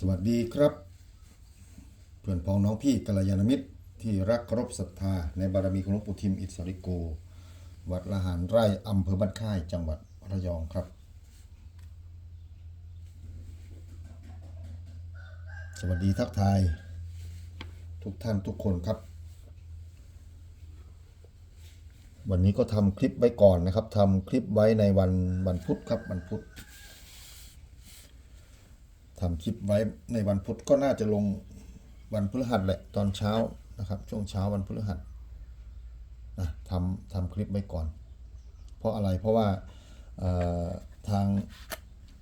สวัสดีครับ เพื่อนพ้องน้องพี่กัลยาณมิตร ที่รักเคารพศรัทธาในบารมีของหลวงปู่ทิมอิสริโก วัดละหารไร่อำเภอบ้านค่ายจังหวัดระยองครับ สวัสดีทักทาย ทุกท่านทุกคนครับ วันนี้ก็ทำคลิปไว้ก่อนนะครับทำคลิปไว้ในวันวันพุธครับวันพุธ ทำคลิปไว้ในวันพุธก็น่าจะลงวันพฤหัสแหละตอนเช้านะครับ ช่วงเช้าวันพฤหัสนะทำทำคลิปไว้ก่อน เพราะอะไรเพราะว่าทาง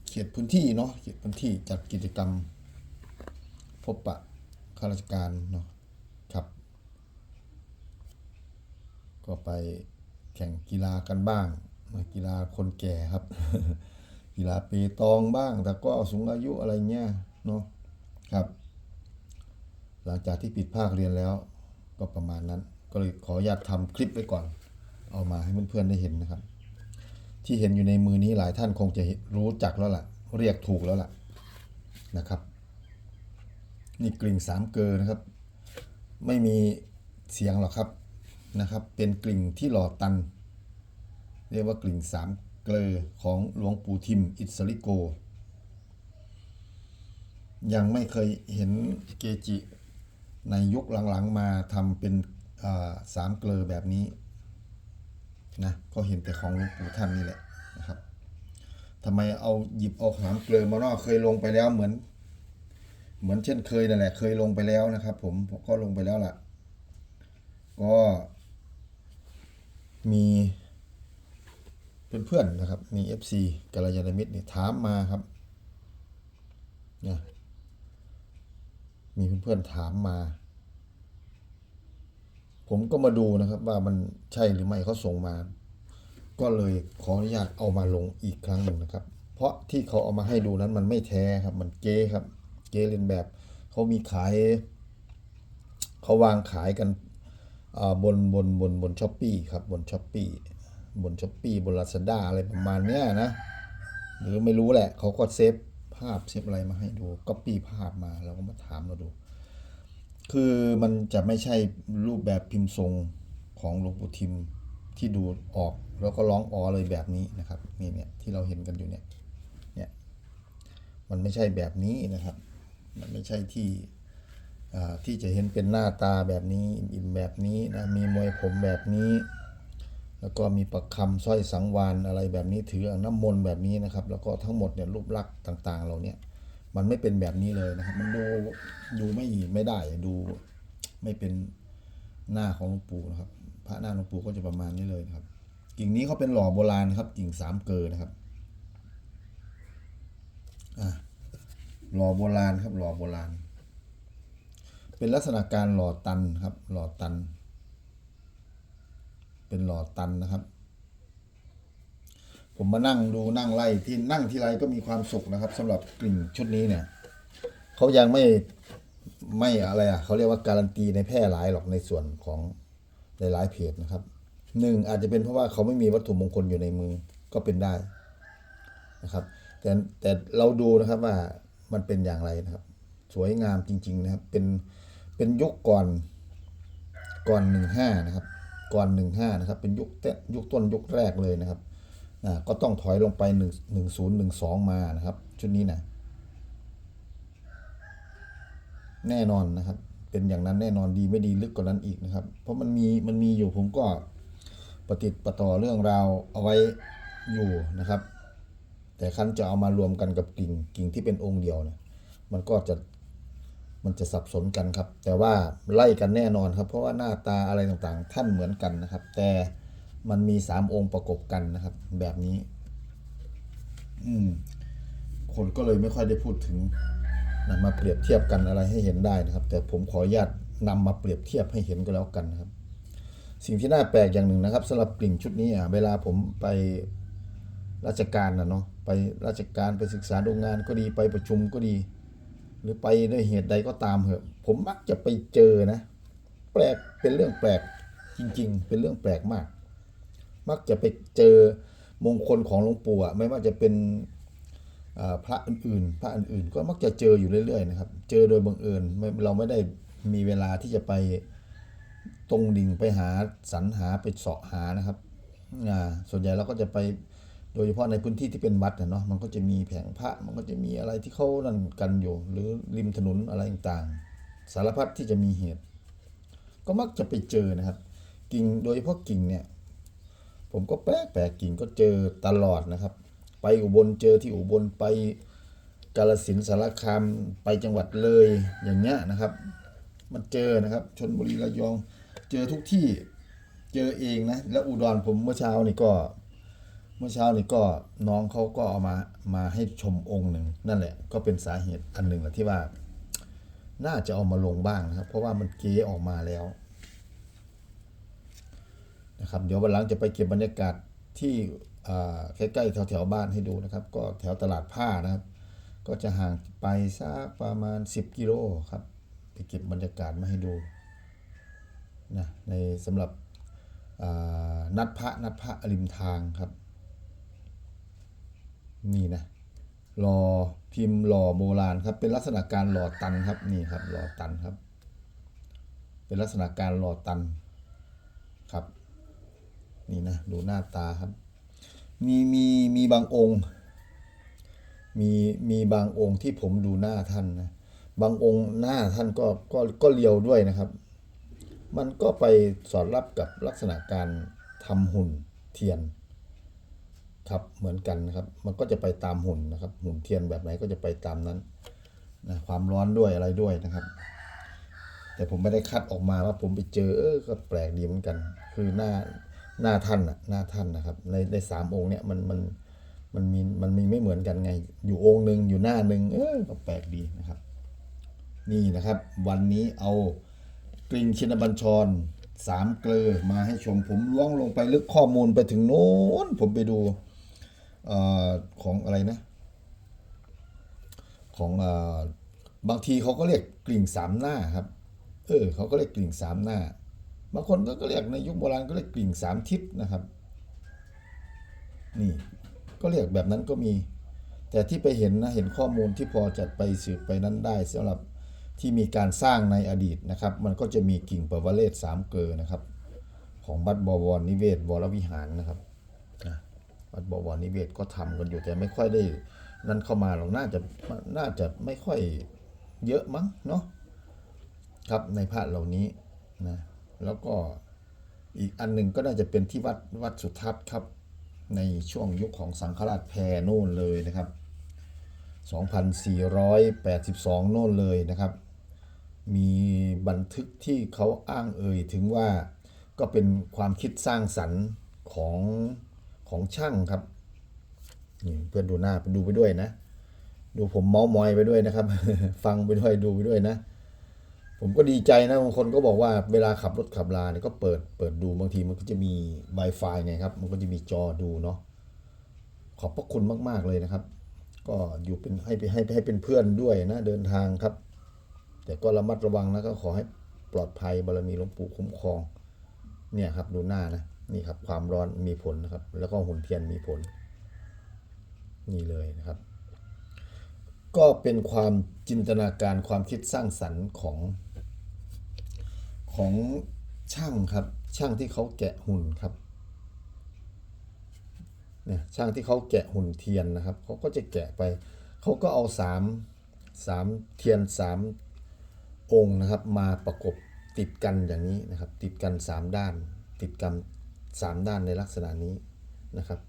เขตพื้นที่เนาะเขตพื้นที่จัดกิจกรรม พบปะข้าราชการเนาะครับ ก็ไปแข่งกีฬากันบ้างกีฬาคนแก่ครับ กีฬาเปตองบ้างแต่ก็สูงอายุอะไรเงี้ยเนาะครับ หลังจากที่ปิดภาคเรียนแล้วก็ประมาณนั้น ก็เลยขออนุญาตทำคลิปไว้ก่อน เอามาให้เพื่อนๆได้เห็นนะครับ ที่เห็นอยู่ในมือนี้หลายท่านคงจะรู้จักแล้วล่ะ เรียกถูกแล้วล่ะนะครับ นี่กลิ่งสามเกลอนะครับ ไม่มีเสียงหรอกครับนะครับ เป็นกลิ่งที่หล่อตัน เรียกว่ากลิ่งสาม เกลอของหลวงปู่ทิมอิสริโก ยังไม่เคยเห็นเกจิในยุคหลังๆมาทำเป็นสามเกลอแบบนี้นะก็เห็นแต่ของหลวงปู่ท่านนี่แหละนะครับทำไมเอาหยิบเอาสามเกลอมาเนาะเคยลงไปแล้วเหมือน เหมือนเช่นเคยนั่นแหละเคยลงไปแล้วนะครับ ผมก็ลงไปแล้วล่ะ ก็มี เพื่อนๆนะครับ มี FC กัลยาณมิตรเนี่ยถามมาครับนี่ยมีเพื่อนๆถามมา ผมก็มาดูนะครับ ว่ามันใช่หรือไม่เขาส่งมา ก็เลยขออนุญาตเอามาลงอีกครั้งหนึ่งนะครับ เพราะที่เขาเอามาให้ดูนั้นมันไม่แท้ครับ มันเก๊ครับ เก๊เลียนแบบเขามีขายเขาวางขายกันบนบนบนบนช้อปปี้ครับบนช้อปปี้ บนช้อปปี้บนลาซาด้าอะไรประมาณเนี้ยนะ หรือไม่รู้แหละ เขาก็เซฟภาพเซฟอะไรมาให้ดูก็ปี้ภาพมาเราก็มาถามเราดู คือมันจะไม่ใช่รูปแบบพิมพ์ทรงของหลวงปู่ทิมที่ดูออกแล้วก็ร้องอ๋อเลยแบบนี้นะครับนี่เนี่ยที่เราเห็นกันอยู่เนี่ยเนี่ยมันไม่ใช่แบบนี้นะครับ มันไม่ใช่ที่อ่าที่จะเห็นเป็นหน้าตาแบบนี้อิ่มๆแบบนี้นะมีมวยผมแบบนี้ แล้วก็มีประคำสร้อยสังวานอะไรแบบนี้ถืออ่างน้ำมนต์แบบนี้นะครับ แล้วก็ทั้งหมดเนี่ยรูปลักษณ์ต่าง ๆ เราเนี่ยมันไม่เป็นแบบนี้เลยนะครับ มันดูดูไม่ไม่ได้ดูไม่เป็นหน้าของหลวงปู่นะครับ พระหน้าหลวงปู่ก็จะประมาณนี้เลยนะครับ กิ่งนี้เขาเป็นหล่อโบราณครับ กิ่งสามเกลอนะครับหล่อโบราณครับหล่อโบราณ เป็นลักษณะการหล่อตันครับ หล่อตัน เป็นหล่อตันนะครับ ผมมานั่งดูนั่งไล่ที่นั่งที่ไรก็มีความสุขนะครับสำหรับกลิ่นชุดนี้เนี่ยเขายังไม่ไม่อะไรอะเขาเรียกว่าการันตีในแพร่หลายหรอกในส่วนของหลายเพจนะครับหนึ่งอาจจะเป็นเพราะว่าเขาไม่มีวัตถุมงคลอยู่ในมือก็เป็นได้นะครับ แต่แต่เราดูนะครับว่ามันเป็นอย่างไรนะครับ สวยงามจริง ๆ นะครับ เป็นเป็นยุคก่อนก่อนหนึ่งห้านะครับ ก่อนหนึ่งห้านะครับเป็นยุคเตยุคต้นยุคแรกเลยนะครับอ่าก็ต้องถอยลงไปหนึ่งหนึ่งศูนย์หนึ่งสองมานะครับ ชุดนี้นะแน่นอนนะครับ เป็นอย่างนั้นแน่นอนดีไม่ดีลึกกว่านั้นอีกนะครับ เพราะมันมีมันมีอยู่ผมก็ปฏิดประต่อเรื่องราวเอาไว้อยู่นะครับ แต่คันจะเอามารวมกันกับกิ่งกิ่งที่เป็นองค์เดียวเนี่ยมันก็จะ มันจะสับสนกันครับ แต่ว่าไล่กันแน่นอนครับ เพราะว่าหน้าตาอะไรต่างๆ ท่านเหมือนกันนะครับ แต่มันมีสามองค์ประกบกันนะครับ แบบนี้ อืม คนก็เลยไม่ค่อยได้พูดถึงนะมาเปรียบเทียบกันอะไรให้เห็นได้นะครับ แต่ผมขออนุญาตนำมาเปรียบเทียบให้เห็นก็แล้วกันนะครับ สิ่งที่น่าแปลกอย่างหนึ่งนะครับสำหรับกลิ่งชุดนี้อะเวลาผมไปราชการนะเนาะไปราชการไปศึกษาดูงานก็ดีไปประชุมก็ดี หรือไปด้วยเหตุใดก็ตามเหอะ ผมมักจะไปเจอนะ แปลกเป็นเรื่องแปลกจริง ๆ เป็นเรื่องแปลกมาก มักจะไปเจอมงคลของหลวงปู่ไม่ว่าจะเป็นอ่าพระอื่นๆ พระอื่นๆ ก็มักจะเจออยู่เรื่อยๆนะครับ เจอโดยบังเอิญเราไม่ได้มีเวลาที่จะไปตรงดิ่งไปหาสรรหาไปเสาะหานะครับอ่าส่วนใหญ่เราก็จะไป โดยเฉพาะในพื้นที่ที่เป็นวัดเนาะมันก็จะมีแผงพระมันก็จะมีอะไรที่เขานั่นกันอยู่ หรือริมถนนอะไรต่างๆ สารพัดที่จะมีเหตุ ก็มักจะไปเจอนะครับ กิ่งโดยเฉพาะกิ่งเนี่ยผมก็แปลกแปลกกิ่งก็เจอตลอดนะครับ ไปอุบลเจอที่อุบลไปกาลสินสารคามไปจังหวัดเลยอย่างเงี้ยนะครับ มันเจอนะครับชนบุรีระยองเจอทุกที่เจอเองนะแล้วอุดรผมเมื่อเช้านี่ก็ เมื่อเช้านี่ก็น้องเขาก็เอามามาให้ชมองค์หนึ่งนั่นแหละ ก็เป็นสาเหตุอันหนึ่งแหละที่ว่า น่าจะเอามาลงบ้างนะครับ เพราะว่ามันเก๋ออกมาแล้วนะครับเดี๋ยววันหลังจะไปเก็บบรรยากาศที่ใกล้ๆแถวๆบ้านให้ดูนะครับ ก็แถวตลาดผ้านะครับ ก็จะห่างไปสักประมาณ 10 กิโลครับไปเก็บบรรยากาศมาให้ดูนะในสำหรับนัดพระนัดพระริมทางครับ นี่นะหล่อพิมพ์หล่อโบราณครับเป็นลักษณะการหล่อตันครับนี่ครับหล่อตันครับ เป็นลักษณะการหล่อตันครับ นี่นะดูหน้าตาครับ มีมีมีบางองค์ มีมีบางองค์ที่ผมดูหน้าท่านนะบางองค์หน้าท่านก็ก็ก็เลียวด้วยนะครับ มันก็ไปสอดรับกับลักษณะการทำหุ่นเทียน ครับเหมือนกันนะครับ มันก็จะไปตามหุ่นนะครับ หุ่นเทียนแบบไหนก็จะไปตามนั้นนะความร้อนด้วยอะไรด้วยนะครับ แต่ผมไม่ได้คัดออกมาว่าผมไปเจอเออก็แปลกดีเหมือนกัน คือหน้าหน้าท่านน่ะหน้าท่านนะครับ ในในสามองค์เนี่ยมันมันมันมีมันมีไม่เหมือนกันไง อยู่องค์หนึ่งอยู่หน้าหนึ่งเออก็แปลกดีนะครับ นี่นะครับ วันนี้เอากริ่งชินบัญชรสามเกลอมาให้ชมผมล้วงลงไปลึกข้อมูลไปถึงโน้นผมไปดู ของอะไรนะ ของอบางทีเขาก็เรียกกลิ่งสามหน้าครับ เออเขาก็เรียกกลิ่งสามหน้า บางคนก็เรียกในยุคโบราณก็เรียกกลิ่งสามทิศนะครับ นี่ก็เรียกแบบนั้นก็มี แต่ที่ไปเห็นนะเห็นข้อมูลที่พอจะไปสืบไปนั้นได้สำหรับที่มีการสร้างในอดีตนะครับ มันก็จะมีกิ่งปวเรศสามเกลอนะครับ ของวัดบวรนิเวศวรวิหารนะครับ วัดบวรนิเวศก็ทำกันอยู่แต่ไม่ค่อยได้นั่นเข้ามาหรอกน่าจะน่าจะไม่ค่อยเยอะมั้งเนาะครับในพระเหล่านี้นะแล้วก็อีกอันหนึ่งก็น่าจะเป็นที่วัดวัดสุทัศน์ครับ ในช่วงยุคของสังฆราชแพรโน่นเลยนะครับ 2482 โน่นเลยนะครับ มีบันทึกที่เขาอ้างเอ่ยถึงว่าก็เป็นความคิดสร้างสรรค์ของ ของช่างครับนี่เพื่อนดูหน้าดูไปด้วยนะ ดูผมเมาส์มอยไปด้วยนะครับ ฟังไปด้วยดูไปด้วยนะ ผมก็ดีใจนะบางคนก็บอกว่าเวลาขับรถขับลาเนี่ยก็เปิดเปิดดูบางทีมันก็จะมี Wi-Fi ไงครับ มันก็จะมีจอดูเนาะขอบพระคุณมาก ๆเลยนะครับ ก็อยู่เป็นให้ไปให้ให้เป็นเพื่อนด้วยนะเดินทางครับ แต่ก็ระมัดระวังนะก็ขอให้ปลอดภัยบารมีหลวงปู่คุ้มครอง เนี่ยครับดูหน้านะ นี่ครับความร้อนมีผลนะครับ แล้วก็หุ่นเทียนมีผล นี่เลยนะครับ ก็เป็นความจินตนาการความคิดสร้างสรรค์ของ ของช่างครับ ช่างที่เขาแกะหุ่นครับเนี่ยช่างที่เขาแกะหุ่นเทียนนะครับเขาก็จะแกะไปเขาก็เอาสามสามเทียนสามองค์นะครับ มาประกบติดกันอย่างนี้นะครับ ติดกันสามด้าน ติดกัน สามด้านในลักษณะนี้นะครับ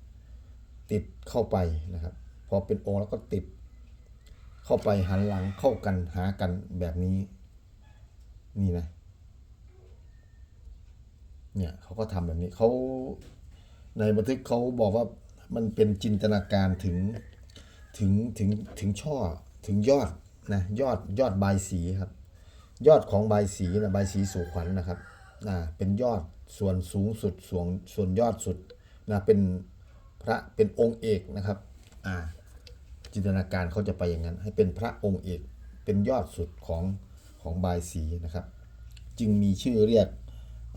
ติดเข้าไปนะครับ พอเป็นองค์แล้วก็ติด เข้าไปหันหลังเข้ากันหากันแบบนี้นี่นะเนี่ยเขาก็ทำแบบนี้เขาในบันทึกเขาบอกว่ามันเป็นจินตนาการถึงถึงถึงถึงช่อถึงยอดนะยอดยอดใบสีครับ ยอดของใบสีนะใบสีสู่ขวัญนะครับอ่าเป็นยอด ส่วนสูงสุดส่วนส่วนยอดสุดนะเป็นพระเป็นองค์เอกนะครับอ่าจินตนาการเขาจะไปอย่างนั้น ให้เป็นพระองค์เอกเป็นยอดสุดของของบายสีนะครับ จึงมีชื่อเรียก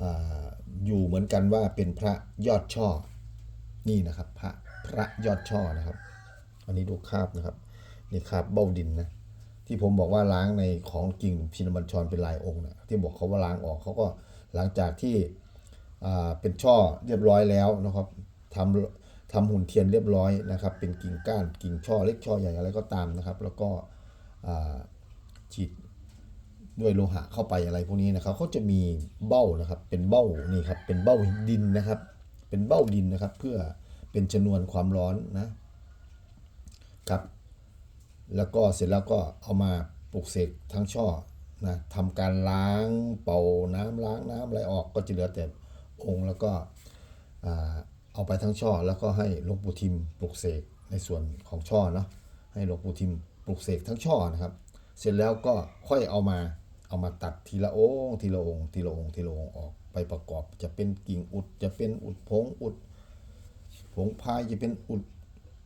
ออยู่เหมือนกันว่าเป็นพระยอดช่อนี่นะครับพระพระยอดช่อนะครับ อันนี้ดูคาบนะครับนี่คาบเบ้าดินนะที่ผมบอกว่าล้างในของกิ่งชินบัญชรเป็นลายองค์นะที่บอกเขาว่าล้างออกเขาก็หลังจากที่ เป็นช่อเรียบร้อยแล้วนะครับทำทำหุ่นเทียนเรียบร้อยนะครับ เป็นกิ่งก้านกิ่งช่อเล็กช่อใหญ่อะไรก็ตามนะครับ แล้วก็อ่าฉีดด้วยโลหะเข้าไปอะไรพวกนี้นะครับเขาจะมีเบ้านะครับเป็นเบ้านี่ครับเป็นเบ้าดินนะครับ เป็นเบ้าดินนะครับ เพื่อเป็นชนวนความร้อนนะครับ แล้วก็เสร็จแล้วก็เอามาปลูกเสกทั้งช่อนะทำการล้างเป่าน้ำล้างน้ำอะไรออกก็จะเหลือแต่ องค์แล้วก็เอาไปทั้งช่อ แล้วก็ให้หลวงปู่ทิมปลูกเสกในส่วนของช่อเนาะให้หลวงปู่ทิมปลูกเสกทั้งช่อนะครับ เสร็จแล้วก็ค่อยเอามาเอามาตัดทีละองค์ทีละองค์ทีละองค์ทีละองค์ออกไปประกอบ จะเป็นกิ่งอุดจะเป็นอุดผงอุดผงพายจะเป็นอุด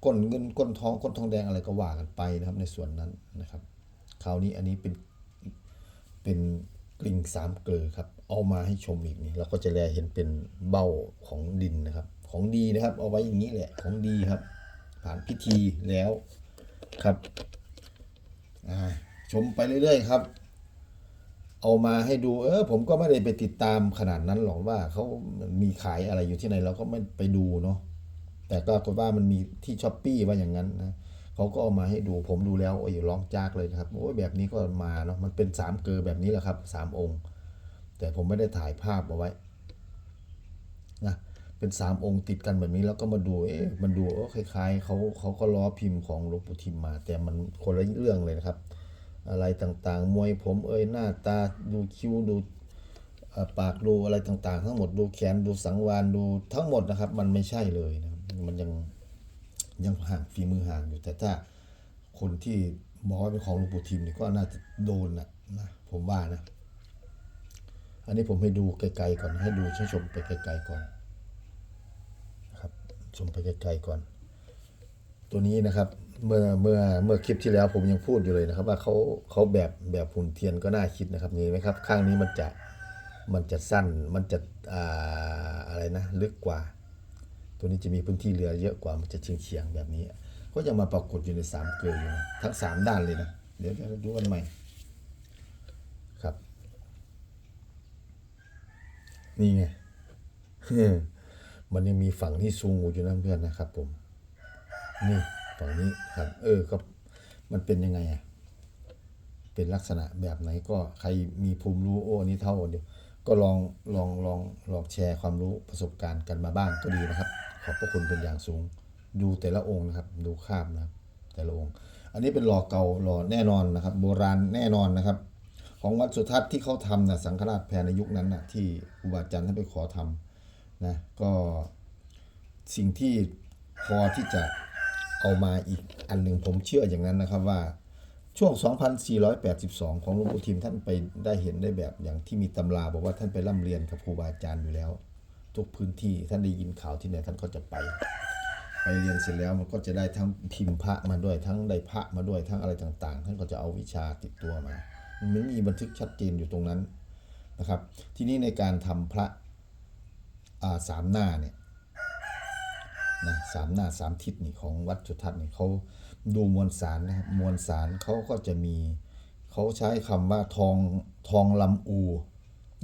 ก้นเงินก้นทองก้นทองแดงอะไรก็ว่ากันไปนะครับในส่วนนั้นนะครับ คราวนี้อันนี้เป็นเป็นกลิ่งสามเกลือครับ เอามาให้ชมอีกนี่เราก็จะแลเห็นเป็นเบ้าของดินนะครับ ของดีนะครับ เอาไว้อย่างนี้แหละของดีครับ ผ่านพิธีแล้วครับชมไปเรื่อยๆครับ เอามาให้ดู เออผมก็ไม่ได้ไปติดตามขนาดนั้นหรอกว่าเขามีขายอะไรอยู่ที่ไหนเราก็ไม่ไปดูเนาะแต่ก็กฏว่ามันมีที่ช้อปปี้ว่าอย่างนั้นนะเขาก็เอามาให้ดูผมดูแล้วโอ้ยร้องจากเลยนะครับโอ้ยแบบนี้ก็มาเนาะมันเป็นสามเกลอแบบนี้แหละครับสามองค์ แต่ผมไม่ได้ถ่ายภาพเอาไว้นะเป็นสามองค์ติดกันแบบนี้แล้วก็มาดูเอ๊ะมันดูเออคล้ายๆเขาเขาก็ล้อพิมพ์ของหลวงปู่ทิมมา แต่มันคนละเรื่องเลยนะครับ อะไรต่างๆ มวยผมเอ้ยหน้าตาดูคิ้วดูปากดูอะไรต่างๆ ทั้งหมดดูแขนดูสังวานดูทั้งหมดนะครับ มันไม่ใช่เลยนะมันยังยังห่างฝีมือห่างอยู่แต่ถ้าคนที่บอกว่าเป็นของหลวงปู่ทิมเนี่ยก็น่าจะโดนนะนะผมว่านะ อันนี้ผมให้ดูไกลๆก่อน ให้ดูชชมไปไกลๆก่อนนะครับ ชมไปไกลๆก่อน ตัวนี้นะครับ เมื่อเมื่อเมื่อคลิปที่แล้วผมยังพูดอยู่เลยนะครับ ว่าเขาเขาแบบแบบหุ่นเทียนก็น่าคิดนะครับนี่ไหมครับ ข้างนี้มันจะมันจะสั้นมันจะอ่าอะไรนะลึกกว่า ตัวนี้จะมีพื้นที่เหลือเยอะกว่ามันจะเฉียงเฉียงๆแบบนี้ ก็ยังมาปรากฏอยู่ในสามเกลืออยู่นะทั้งสามด้านเลยนะเดี๋ยวเดี๋ยวดูกันใหม่ครับ นี่ไงมันยังมีฝั่งที่ซูงอยู่นะเพื่อนนะครับ ผม นี่ฝั่งนี้ครับ เออก็มันเป็นยังไงอะเป็นลักษณะแบบไหนก็ใครมีภูมิรู้โอ้นนี้เท่าเดียวก็ลองลองลองลองแชร์ความรู้ประสบการณ์กันมาบ้างก็ดีนะครับ ขอบพระคุณเป็นอย่างสูง ดูแต่ละองค์นะครับ ดูข้ามนะครับ แต่ละองค์ อันนี้เป็นหล่อเก่าหล่อแน่นอนนะครับ โบราณแน่นอนนะครับ ของวัดสุทัศน์ที่เขาทำนะสังฆราชแพรในยุคนั้นนะที่ครูบาอาจารย์ท่านไปขอทำนะก็สิ่งที่พอที่จะเอามาอีกอันหนึ่งผมเชื่ออย่างนั้นนะครับว่าช่วง 2482 ของหลวงปู่ทิมท่านไปได้เห็นได้แบบอย่างที่มีตำราบอกว่าท่านไปร่ำเรียนกับครูบาอาจารย์อยู่แล้ว ทุกพื้นที่ท่านได้ยินข่าวที่ไหนท่านก็จะไป ไปเรียนเสร็จแล้วมันก็จะได้ทั้งพิมพ์พระมาด้วยทั้งได้พระมาด้วยทั้งอะไรต่างๆ ท่านก็จะเอาวิชาติดตัวมา มันไม่มีบันทึกชัดเจนอยู่ตรงนั้นนะครับ ที่นี่ในการทำพระาสามหน้าเนี่ยนะสามหน้าสามทิศนี่ของวัดจุทัศน์นี่เขาดูมวลสารนะครับมวลสารเขาก็จะมีเขาใช้คำว่าทองทองลำอู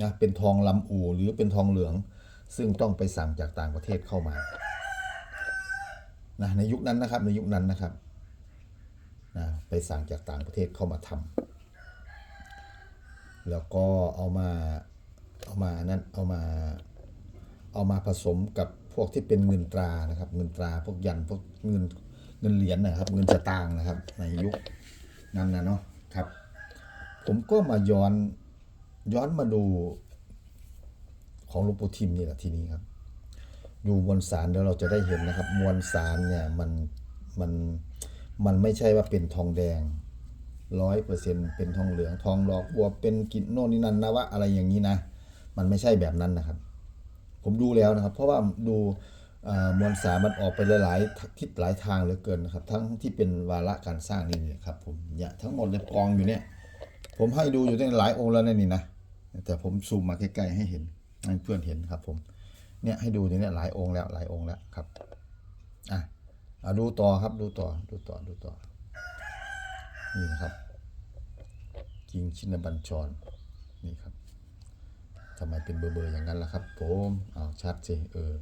นะเป็นทองลำอูหรือเป็นทองเหลือง ซึ่งต้องไปสั่งจากต่างประเทศเข้ามานะในยุคนั้นนะครับในยุคนั้นนะครับนะไปสั่งจากต่างประเทศเข้ามาทำ แล้วก็เอามาเอามานั่นเอามาเอามาผสมกับพวกที่เป็นเงินตรานะครับ เงินตราพวกยันพวกเงินเงินเหรียญนะครับ เงินสตางค์นะครับ ในยุคนั้นนะเนาะครับ ผมก็มาย้อนย้อนมาดูของหลวงปู่ทิมนี่แหละทีนี้ครับดูมวลสารแล้วเราจะได้เห็นนะครับ มวลสารเนี่ยมันมันมันไม่ใช่ว่าเป็นทองแดง ร้อยเปอร์เซ็นเป็นทองเหลืองทองดอกบัวเป็นกินโน่นนี่นั่นนะวะอะไรอย่างนี้นะ มันไม่ใช่แบบนั้นนะครับ ผมดูแล้วนะครับ เพราะว่าดูมวลสารมันออกไปหลายๆทิศหลายทางเหลือเกินนะครับ ทั้งที่เป็นวาระการสร้างนี่นี่ครับผมเนี่ยทั้งหมดเลยกองอยู่เนี่ย ผมให้ดูอยู่ตั้งหลายองค์แล้วนะนี่นะแต่ผมซูมมาใกล้ๆให้เห็นให้เพื่อนเห็นครับผมเนี่ยให้ดูอยู่เนี่ยหลายองค์แล้วหลายองค์แล้วครับอะอะดูต่อครับดูต่อดูต่อดูต่อ นี่นะครับกิงชินบัญชรนี่ครับทำไมเป็นเบอร์เบอร์อย่างนั้นล่ะครับผมอ้าวชัดสิเออ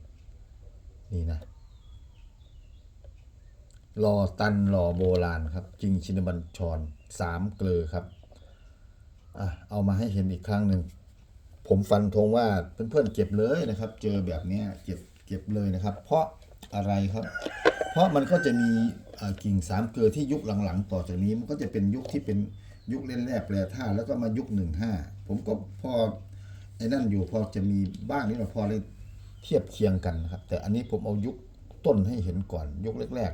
นี่นะรอตันรอโบราณครับกิงชินบัญชรสามเกลือครับอะเอามาให้เห็นอีกครั้งหนึ่งผมฟันธงว่าเพื่อนๆเก็บเลยนะครับ เจอแบบนี้เก็บเก็บเลยนะครับ เพราะ อะไรครับ เพราะมันก็จะมีกิ่งสามเกลือที่ยุคหลังๆ ต่อจากนี้มันก็จะเป็นยุคที่เป็นยุคเล่นแร่แปรธาตุแล้วก็มายุคหนึ่งห้าผมก็พอไอ้นั่นอยู่พอจะมีบ้างนิดหน่อยพอเลยเทียบเคียงกันนะครับ แต่อันนี้ผมเอายุคต้นให้เห็นก่อนยุคแรก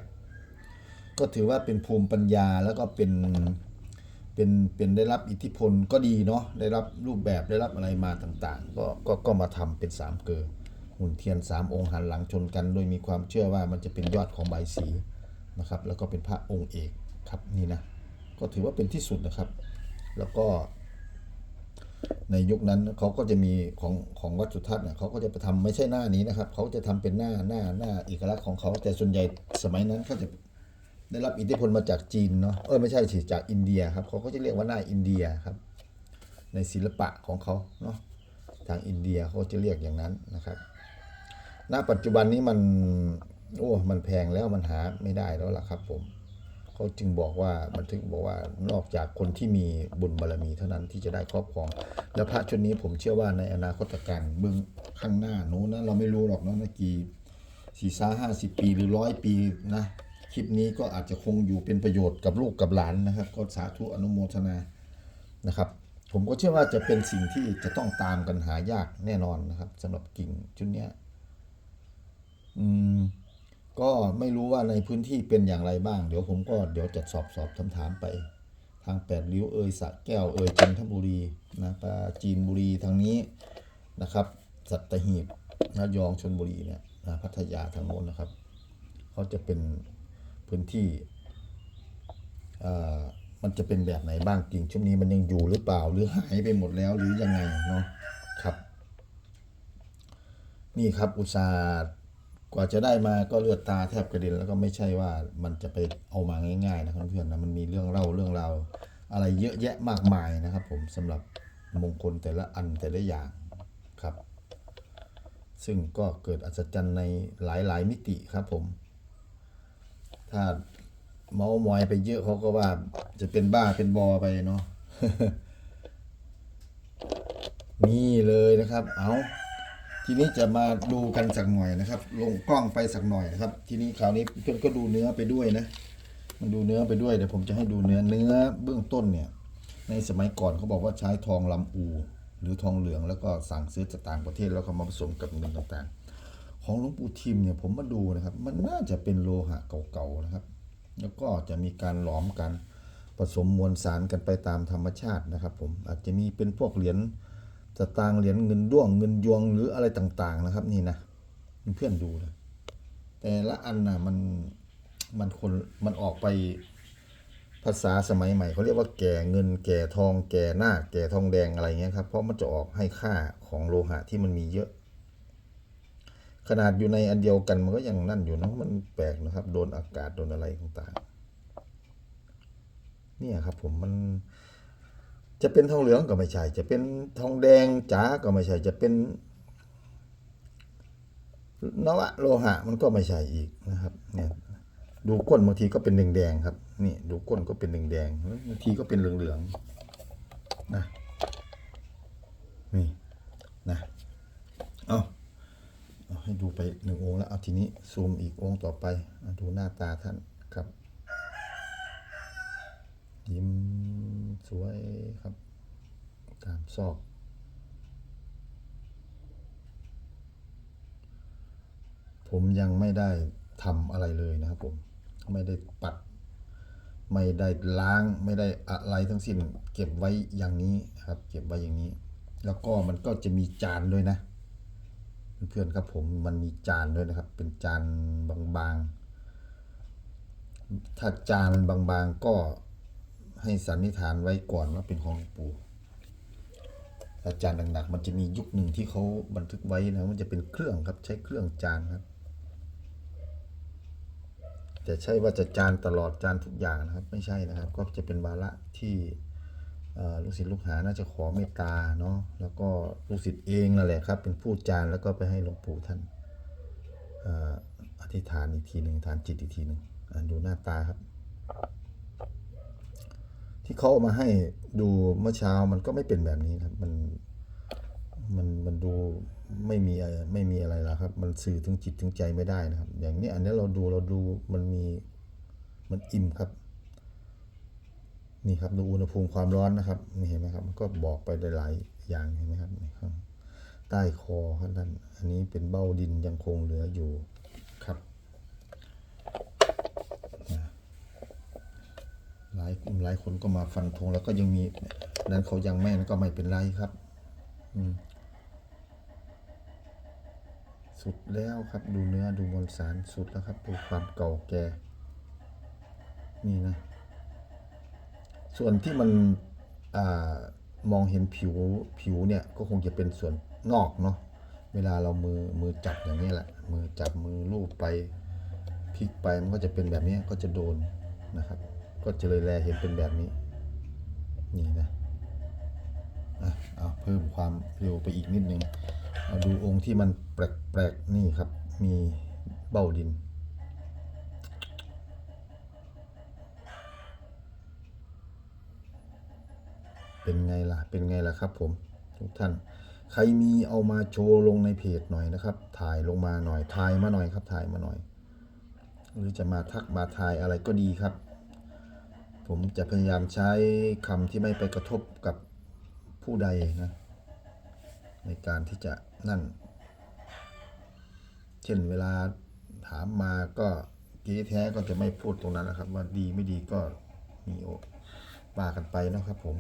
ๆ ก็ถือว่าเป็นภูมิปัญญาแล้วก็เป็นเป็นเป็นได้รับอิทธิพลก็ดีเนาะได้รับรูปแบบได้รับอะไรมาต่างๆ ก็ก็ก็มาทำเป็นสามเกลอ หุ่นเทียนสามองค์หันหลังชนกันโดยมีความเชื่อว่ามันจะเป็นยอดของใบสีนะครับ แล้วก็เป็นพระองค์เอกครับนี่นะก็ถือว่าเป็นที่สุดนะครับ แล้วก็ ในยุคนั้นเขาก็จะมีของของวัดสุทัศน์เนี่ยเขาก็จะไปทำไม่ใช่หน้านี้นะครับเขาจะทำเป็นหน้าหน้าหน้าเอกลักษณ์ของเขาแต่ส่วนใหญ่สมัยนั้นเขาจะได้รับอิทธิพลมาจากจีนเนาะเออไม่ใช่สิจากอินเดียครับเขาก็จะเรียกว่าหน้าอินเดียครับ ในศิลปะของเขาเนาะทางอินเดียเขาจะเรียกอย่างนั้นนะครับ ณปัจจุบันนี้มัน โอ้ มันแพงแล้วมันหาไม่ได้แล้วล่ะครับ ผมเขาจึงบอกว่าบันทึกบอกว่านอกจากคนที่มีบุญบารมีเท่านั้นที่จะได้ครอบครอง แล้วพระชุดนี้ผมเชื่อว่าในอนาคตการเบื้องข้างหน้านู้นนะเราไม่รู้หรอกเนะนะกี่สี่สาห้าสิบปีหรือร้อยปีนะคลิปนี้ก็อาจจะคงอยู่เป็นประโยชน์กับลูกกับหลานนะครับ ก็สาธุอนุโมทนานะครับ ผมก็เชื่อว่าจะเป็นสิ่งที่จะต้องตามกันหายากแน่นอนนะครับสำหรับกิ่งชุดเนี้ย อืมก็ไม่รู้ว่าในพื้นที่เป็นอย่างไรบ้าง เดี๋ยวผมก็เดี๋ยวจะสอบสอบถามถามไป ทางแปดริ้วเอยสะแก้วเอยจันทบุรีนะปราจีนบุรีทางนี้นะครับ สัตหีบระยองชนบุรีเนี่ยนะพัทยาทางโน้นนะครับเขาจะเป็นพื้นที่อ่อมันจะเป็นแบบไหนบ้างจริงช่วงนี้มันยังอยู่หรือเปล่าหรือหายไปหมดแล้วหรือยังไงเนาะครับ นี่ครับอุตสาห์ กว่าจะได้มาก็เลือดตาแทบกระเด็นแล้วก็ไม่ใช่ว่ามันจะไปเอามาง่ายๆนะครับเพื่อนๆนะมันมีเรื่องเล่าเรื่องราวอะไรเยอะแยะมากมายนะครับผมสำหรับมงคลแต่ละอันแต่ละอย่างครับ ซึ่งก็เกิดอัศจรรย์ในหลายๆมิติครับผม ถ้าเมามอยไปเยอะเขาก็ว่าจะเป็นบ้าเป็นบอไปเนาะนี่เลยนะครับ เอา ทีนี้จะมาดูกันสักหน่อยนะครับ ลงกล้องไปสักหน่อยนะครับ ทีนี้คราวนี้เพื่อนก็ดูเนื้อไปด้วยนะ มันดูเนื้อไปด้วยเดี๋ยวผมจะให้ดูเนื้อเนื้อเบื้องต้นเนี่ย ในสมัยก่อนเขาบอกว่าใช้ทองลำอู หรือทองเหลืองแล้วก็สั่งซื้อจากต่างประเทศแล้วก็มาผสมกับเงินต่างๆ ของหลวงปู่ทิมเนี่ยผมมาดูนะครับ มันน่าจะเป็นโลหะเก่าๆนะครับ แล้วก็จะมีการหลอมกันผสมมวลสารกันไปตามธรรมชาตินะครับ ผมอาจจะมีเป็นพวกเหรียญ สตางค์เหรียญเงินด้วงเงินยวงหรืออะไรต่าง ๆ นะครับ นี่นะเพื่อนดูนะแต่ละอันนะมันมันคนมันออกไปภาษาสมัยใหม่เขาเรียกว่าแก่เงินแก่ทอง แก่หน้า แก่ทองแดงอะไรเงี้ยครับ เพราะมันจะออกให้ค่าของโลหะที่มันมีเยอะ ขนาดอยู่ในอันเดียวกันมันก็ยังนั่นอยู่นะมันแปลกนะครับ โดนอากาศโดนอะไรต่างๆ เนี่ยครับผมมัน จะเป็นทองเหลืองก็ไม่ใช่ จะเป็นทองแดงจ๋าก็ไม่ใช่ จะเป็นนวะโลหะมันก็ไม่ใช่อีกนะครับเนี่ยดูก้นบางทีก็เป็นแดงๆครับ นี่ดูก้นก็เป็นแดงๆบางทีก็เป็นเหลืองๆนะนี่นะเอาเอาให้ดูไปหนึ่งองค์แล้วเอาทีนี้ซูมอีกองค์ต่อไปอดูหน้าตาท่านครับ ยิ้มสวยครับตามซอกผมยังไม่ได้ทำอะไรเลยนะครับผมไม่ได้ปัด ไม่ได้ล้างไม่ได้อะไรทั้งสิ้น เก็บไว้อย่างนี้ครับ เก็บไว้อย่างนี้ แล้วก็มันก็จะมีจานด้วยนะ เพื่อนครับผมมันมีจานด้วยนะครับ เป็นจานบางๆ ถ้าจานบางๆก็ ให้สันนิษฐานไว้ก่อนว่าเป็นของหลวงปู่ถ้าจานหนักๆมันจะมียุคหนึ่งที่เขาบันทึกไว้นะมันจะเป็นเครื่องครับใช้เครื่องจานครับ แต่ใช่ว่าจะจานตลอดจานทุกอย่างนะครับ ไม่ใช่นะครับ ก็จะเป็นวาระที่ลูกศิษย์ลูกหาน่าจะขอเมตตาเนาะแล้วก็ลูกศิษย์เองนั่นแหละครับ เป็นผู้จานแล้วก็ไปให้หลวงปู่ท่านออธิษฐานอีกทีหนึ่งฐานจิตอีกทีหนึ่งอ่าดูหน้าตาครับ ที่เขาเอามาให้ดูเมื่อเช้ามันก็ไม่เป็นแบบนี้ครับ มันมันมันดูไม่มีอะไรไม่มีอะไรล้วครับ มันสื่อถึงจิตถึงใจไม่ได้นะครับ อย่างนี้อันนี้เราดูเราดูมันมีมันอิ่มครับ นี่ครับดูอุณหภูมิความร้อนนะครับนี่เห็นไหมครับ มันก็บอกไปได้หลายอย่างเห็นไหมครับนี่ครับใต้คอครับนั่นอันนี้เป็นเบ้าดินยังคงเหลืออยู่ครับ หลายกลุ่มหลายคนก็มาฟันธงแล้วก็ยังมีนั้นเขายังแม่นก็ไม่เป็นไรครับ อืมสุดแล้วครับดูเนื้อดูมวลสารสุดแล้วครับดูความเก่าแก่นี่นะ ส่วนที่มันอามองเห็นผิวผิวเนี่ยก็คงจะเป็นส่วนนอกเนาะเวลาเรามือมือจับอย่างนี้แหละ มือจับมือลูบไปพลิกไปมันก็จะเป็นแบบนี้ก็จะโดนนะครับ ก็จะเลยแลเห็นเป็นแบบนี้ นี่นะอะเอาเพิ่มความเร็วไปอีกนิดนึงเอาดูองค์ที่มันแปลกๆนี่ครับ มีเบ้าดิน เป็นไงล่ะ เป็นไงล่ะครับผมทุกท่าน ใครมีเอามาโชว์ลงในเพจหน่อยนะครับ ถ่ายลงมาหน่อย ถ่ายมาหน่อยครับ ถ่ายมาหน่อย หรือจะมาทักมาถ่ายอะไรก็ดีครับ ผมจะพยายามใช้คำที่ไม่ไปกระทบกับผู้ใดนะ ในการที่จะนั่น เช่นเวลาถามมาก็ก๊แท้ก็จะไม่พูดตรงนั้นนะครับ ว่าดีไม่ดีก็มีโอว่ากันไปนะครับผม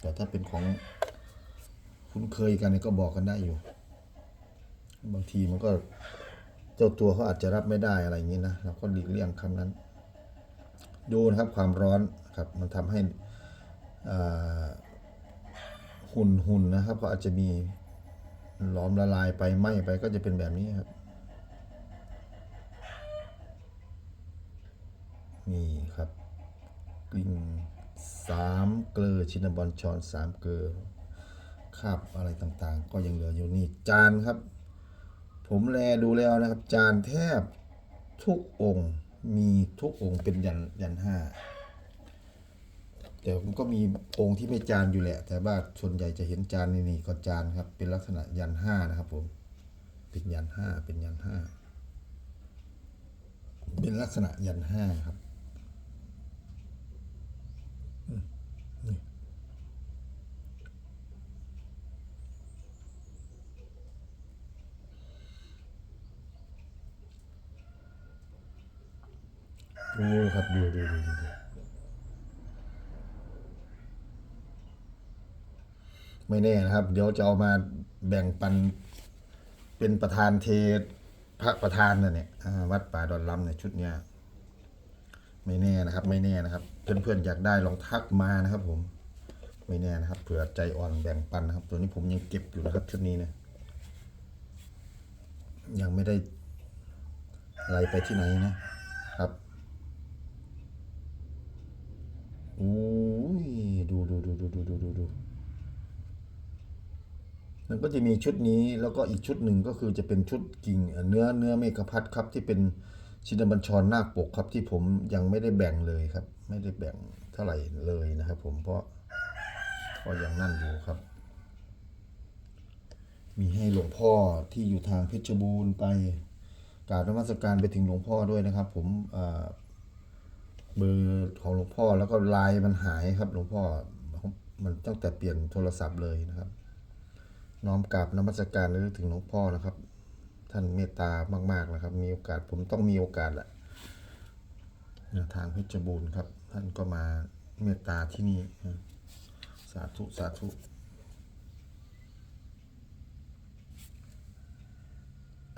แต่ถ้าเป็นของคุ้นเคยกันก็บอกกันได้อยู่ บางทีมันก็เจ้าตัวเขาอาจจะรับไม่ได้อะไรอย่างนี้นะเราก็หลีกเลี่ยงคำนั้น ดูนะครับความร้อนครับมันทำให้หุ่นหุ่นนะครับก็อาจจะมีหลอมละลายไปไหม้ไปก็จะเป็นแบบนี้ครับนี่ครับกลิ่งสามเกลือชินนบอลชอนสามเกลือคาบอะไรต่างๆ ก็ยังเหลืออยู่นี่จานครับ ผมแลดูแล้วนะครับ จานแทบทุกองค์ มีทุกองค์เป็นยันยันห้าแต่ผมก็มีองค์ที่ไม่จานอยู่แหละ แต่ว่าส่วนใหญ่จะเห็นจานนี่นี่ก็จานครับ เป็นลักษณะยันห้านะครับผมเป็นยันห้าเป็นยันห้าเป็นลักษณะยันห้าครับ ดูครับดูดูดูดูไม่แน่นะครับ เดี๋ยวจะเอามาแบ่งปัน เป็นประธานเทศพระประธานน่ะเนี่ยวัดป่าดอนลำเนี่ยชุดเนี้ยไม่แน่นะครับ ไม่แน่นะครับ เพื่อนๆอยากได้ลองทักมานะครับ ผม ไม่แน่นะครับเผื่อใจอ่อนแบ่งปันนะครับ ตัวนี้ผมยังเก็บอยู่นะครับชุดนี้นะยังไม่ได้อะไรไปที่ไหนนะครับ โอ้ยดูดูดูดูดูดูดูดูมันก็จะมีชุดนี้แล้วก็อีกชุดหนึ่งก็คือจะเป็นชุดกิ่งเนื้อเนื้อเมฆพัดครับที่เป็นชินบัญชรนาคปกครับที่ผมยังไม่ได้แบ่งเลยครับ ไม่ได้แบ่งเท่าไหร่เลยนะครับ ผมเพราะเพราะยังนั่นอยู่ครับ มีให้หลวงพ่อที่อยู่ทางเพชรบูรณ์ไปกราบนมัสการไปถึงหลวงพ่อด้วยนะครับ ผมอ่า เบอร์ของหลวงพ่อแล้วก็ไลน์มันหายครับ หลวงพ่อมันตั้งแต่เปลี่ยนโทรศัพท์เลยนะครับ น้อมกราบนมัสการระลึกถึงหลวงพ่อนะครับ ท่านเมตตามาก ๆนะครับ มีโอกาสผมต้องมีโอกาสแหละทางเพชรบูรณ์ครับ ท่านก็มาเมตตาที่นี่สาธุสาธุ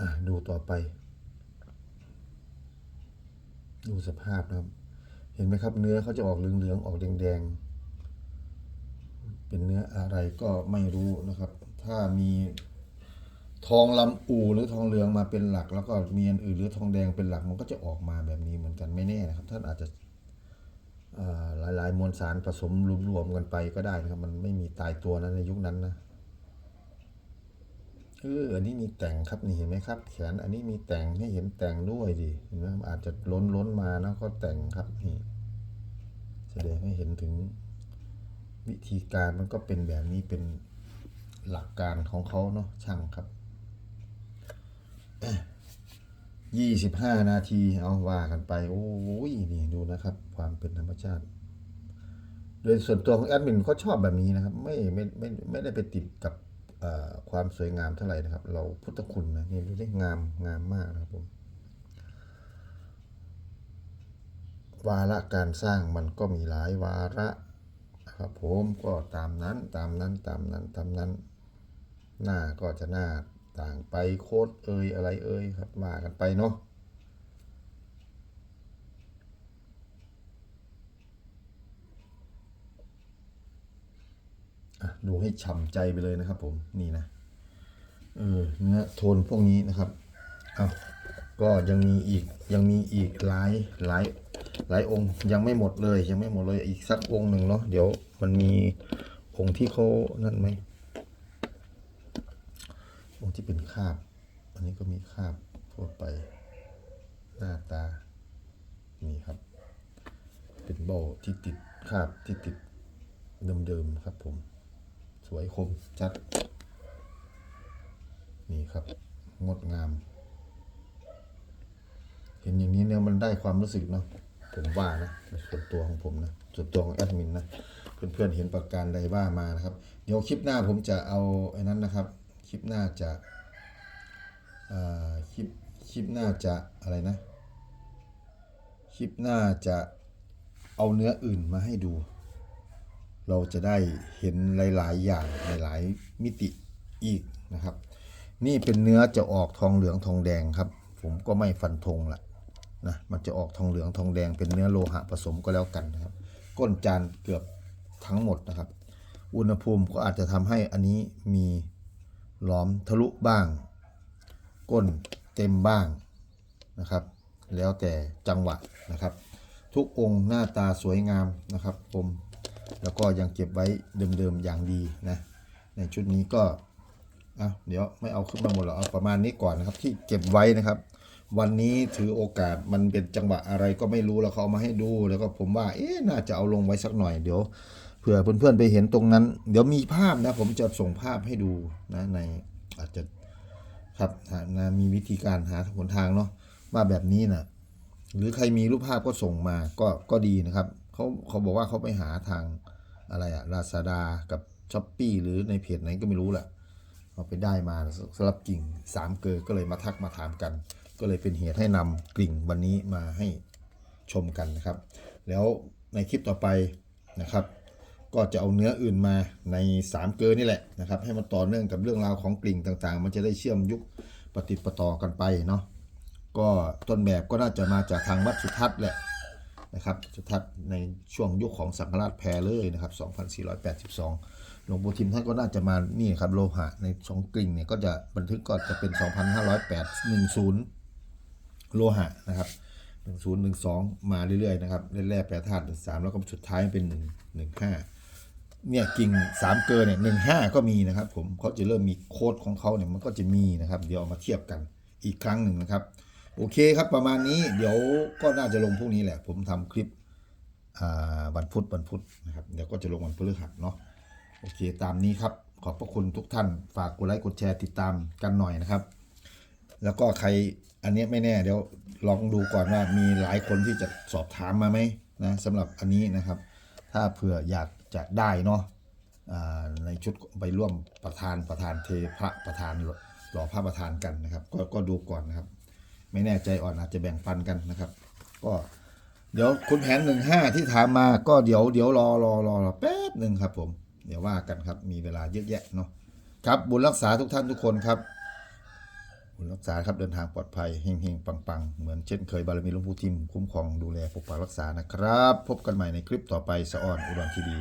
อะดูต่อไป ดูสภาพนะครับ เห็นไหมครับ เนื้อเขาจะออกเหลืองๆออกแดงๆ เป็นเนื้ออะไรก็ไม่รู้นะครับ ถ้ามีทองลำอูหรือทองเหลืองมาเป็นหลัก แล้วก็มีอันอื่นหรือทองแดงเป็นหลักมันก็จะออกมาแบบนี้เหมือนกันไม่แน่นะครับ ท่านอาจจะอ่าหลายๆมวลสารผสมรวมๆกันไปก็ได้นะครับ มันไม่มีตายตัวนั้นในยุคนั้นนะ เอออันนี้มีแต่งครับนี่เห็นไหมครับ แขนอันนี้มีแต่งให้เห็นแต่งด้วยดิเห็นไหมอาจจะล้นล้นมาแล้วก็แต่งครับนี่แสดงให้เห็นถึงวิธีการมันก็เป็นแบบนี้เป็นหลักการของเขาเนาะช่างครับยี่สิบห้านาทีเอาว่ากันไป โอ้ยนี่ดูนะครับ ความเป็นธรรมชาติ โดยส่วนตัวของแอดมินก็ชอบแบบนี้นะครับ ไม่ไม่ไม่ไม่ได้ไปติดกับ ความสวยงามเท่าไหร่นะครับ เราพุทธคุณนะนี่ดูได้งามงามมากนะครับผมวาระการสร้างมันก็มีหลายวาระนะครับผมก็ตามนั้นตามนั้นตามนั้นตามนั้น หน้าก็จะหน้าต่างไปโค้ดเอ่ยอะไรเอ่ยครับว่ากันไปเนาะ ดูให้ฉ่ำใจไปเลยนะครับผมนี่นะเออเนื้อโทนพวกนี้นะครับเอาก็ยังมีอีกยังมีอีกหลายหลายหลายองค์ยังไม่หมดเลย ยังไม่หมดเลยอีกสักองค์หนึ่งเนาะเดี๋ยวมันมีองค์ที่เขานั่นไหมองค์ที่เป็นคาบ อันนี้ก็มีคาบทั่วไปหน้าตานี่ครับ เป็นโบที่ติดคาบที่ติดเดิมๆครับผม สวยคมชัด นี่ครับ งดงาม เห็นอย่างนี้เนี่ยมันได้ความรู้สึกเนาะผมว่านะส่วนตัวของผมนะส่วนตัวของแอดมินนะเพื่อนๆเห็นประการใดว่ามานะครับ เดี๋ยวคลิปหน้าผมจะเอาไอ้นั้นนะครับ คลิปหน้าจะคลิปคลิปหน้าจะอะไรนะ คลิปหน้าจะเอาเนื้ออื่นมาให้ดู เราจะได้เห็นหลาย ๆ อย่างหลาย ๆ มิติอีกนะครับ นี่เป็นเนื้อจะออกทองเหลืองทองแดงครับ ผมก็ไม่ฟันธงละนะมันจะออกทองเหลืองทองแดงเป็นเนื้อโลหะผสมก็แล้วกันนะครับ ก้นจานเกือบทั้งหมดนะครับ อุณหภูมิก็อาจจะทำให้อันนี้มีหลอมทะลุบ้าง ก้นเต็มบ้างนะครับ แล้วแต่จังหวะนะครับ ทุกองค์หน้าตาสวยงามนะครับผม แล้วก็ยังเก็บไว้เดิมๆอย่างดีนะในชุดนี้ก็อะเดี๋ยวไม่เอาขึ้นมาหมดหรอกเอาประมาณนี้ก่อนนะครับที่เก็บไว้นะครับ วันนี้ถือโอกาสมันเป็นจังหวะอะไรก็ไม่รู้แล้วเขาเอามาให้ดูแล้วก็ผมว่าเอ๊ะน่าจะเอาลงไว้สักหน่อยเดี๋ยวเผื่อเพื่อนๆไปเห็นตรงนั้น เดี๋ยวมีภาพนะ ผมจะส่งภาพให้ดูนะในอาจจะครับนะมีวิธีการหาหนทางเนาะว่าแบบนี้นะหรือใครมีรูปภาพก็ส่งมาก็ก็ดีนะครับ เขาเขาบอกว่าเขาไปหาทางอะไรอะลาซาดากับช้อปปีหรือในเพจไหนก็ไม่รู้แหละเอาไปได้มาสำหรับกิ่งสามเกลอก็เลยมาทักมาถามกัน ก็เลยเป็นเหตุให้นำกลิ่งวันนี้มาให้ชมกันนะครับ แล้วในคลิปต่อไปนะครับ ก็จะเอาเนื้ออื่นมาใน3เกลอนี่แหละนะครับ ให้มันต่อเนื่องกับเรื่องราวของกลิ่งต่างๆ มันจะได้เชื่อมยุคปฏิปต่อกันไปเนาะก็ต้นแบบก็น่าจะมาจากทางวัดสุทัศน์แหละ นะครับสุทัศน์ในช่วงยุคของสังฆราชแพรเลยนะครับ 2482 หลวงปู่ทิมท่านก็น่าจะมานี่ครับโลหะในสองกลิ่งเนี่ยก็จะบันทึกก็จะเป็น 2508 10 โลหะนะครับหนึ่งศูนย์หนึ่งสองมาเรื่อยๆนะครับแร่ๆแปรธาตุหนึ่งสามแล้วก็สุดท้ายเป็นหนึ่งหนึ่งห้าเนี่ยกิ่งสามเกินเนี่ยหนึ่งห้าก็มีนะครับ ผมเขาจะเริ่มมีโค้ดของเขาเนี่ยมันก็จะมีนะครับ เดี๋ยวเอามาเทียบกันอีกครั้งหนึ่งนะครับ โอเคครับประมาณนี้เดี๋ยวก็น่าจะลงพรุ่งนี้แหละ ผมทำคลิปวันพุธวันพุธนะครับเดี๋ยวก็จะลงวันพฤหัสเนาะโอเคตามนี้ครับ ขอบพระคุณทุกท่านฝากกดไลค์กดแชร์ติดตามกันหน่อยนะครับ แล้วก็ใครอันนี้ไม่แน่เดี๋ยวลองดูก่อนว่ามีหลายคนที่จะสอบถามมาไหมนะสำหรับอันนี้นะครับ ถ้าเผื่ออยากจะได้เนาะในชุดไปร่วมประธานประธานเทพระประธานหล่อพระประธานกันนะครับ ก็ก็ดูก่อนนะครับ ไม่แน่ใจอ่อนอาจจะแบ่งปันกันนะครับ ก็เดี๋ยวคุณแผนหนึ่งห้าที่ถามมาก็เดี๋ยวเดี๋ยวรอรอรอรอแป๊บหนึ่งครับผม เดี๋ยวว่ากันครับมีเวลาเยอะแยะเนาะครับบุญรักษาทุกท่านทุกคนครับ บุญรักษาครับเดินทางปลอดภัยเฮงๆ ปังๆ เหมือนเช่นเคยบารมีหลวงปู่ทิมคุ้มครองดูแลปกปักรักษานะครับ พบกันใหม่ในคลิปต่อไปสะออนอุดรทีวี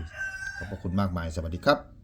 ขอบพระคุณมากมายสวัสดีครับ